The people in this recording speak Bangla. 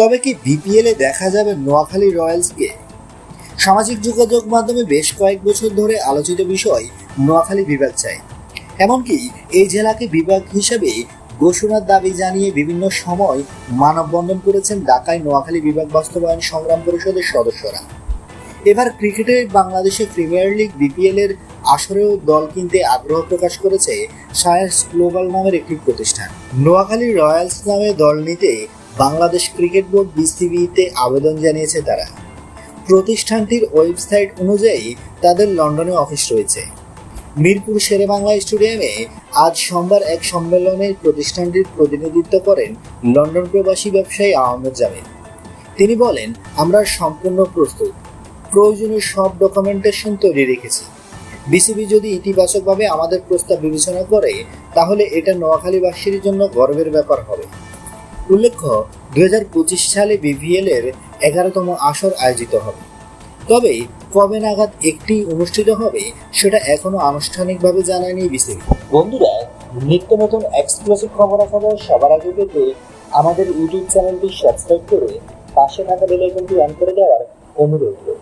তবে কি বিপিএল দেখা যাবে নোয়াখালী রয়্যালসকে? সামাজিক যোগাযোগ মাধ্যমে বেশ কয়েক বছর ধরে আলোচিত বিষয় নোয়াখালী বিভাগ চাই এমনকি এই জেলাকে বিভাগ হিসেবে ঘোষণার দাবি জানিয়ে বিভিন্ন সময় মানববন্ধন করেছেন ঢাকায় নোয়াখালী বিভাগ বাস্তবায়ন সংগ্রাম পরিষদের সদস্যরা। এবার ক্রিকেটে বাংলাদেশের প্রিমিয়ার লিগ বিপিএল এর আসরেও দল কিনতে আগ্রহ প্রকাশ করেছে সায়েন্স গ্লোবাল নামের একটি প্রতিষ্ঠান। নোয়াখালী রয়্যালস নামে দল নিতে বাংলাদেশ ক্রিকেট বোর্ড বিসিবিতে আবেদন জানিয়েছে তারা। প্রতিষ্ঠানটির ওয়েবসাইট অনুযায়ী তাদের লন্ডনে অফিস রয়েছে। মিরপুর শেরেবাংলা স্টেডিয়ামে আজ সোমবার এক সম্মেলনে প্রতিষ্ঠানটির প্রতিনিধিত্ব করেন লন্ডন প্রবাসী ব্যবসায়ী আহমেদ জামিল। তিনি বলেন, আমরা সম্পূর্ণ প্রস্তুত। প্রয়োজনীয় সব ডকুমেন্টেশন তৈরি রেখেছি। বিসিবি যদি ইতিবাচকভাবে আমাদের প্রস্তাব বিবেচনা করে, তাহলে এটা নোয়াখালীবাসীর জন্য গর্বের ব্যাপার হবে। উল্লেখ্য, দুই হাজার পঁচিশ সালে বিভিএল এর এগারোতম আসর আয়োজিত হবে তবে কবে নাগাদ একটি অনুষ্ঠিত হবে, সেটা এখনও আনুষ্ঠানিকভাবে জানায়নি বিসিবি বন্ধুরা, নিত্য নতুন এক্সক্লুসিভ খবর খবর সবার আগে পেতে আমাদের ইউটিউব চ্যানেলটি সাবস্ক্রাইব করে পাশে থাকা বেল আইকনটি অন করে দেওয়ার অনুরোধ।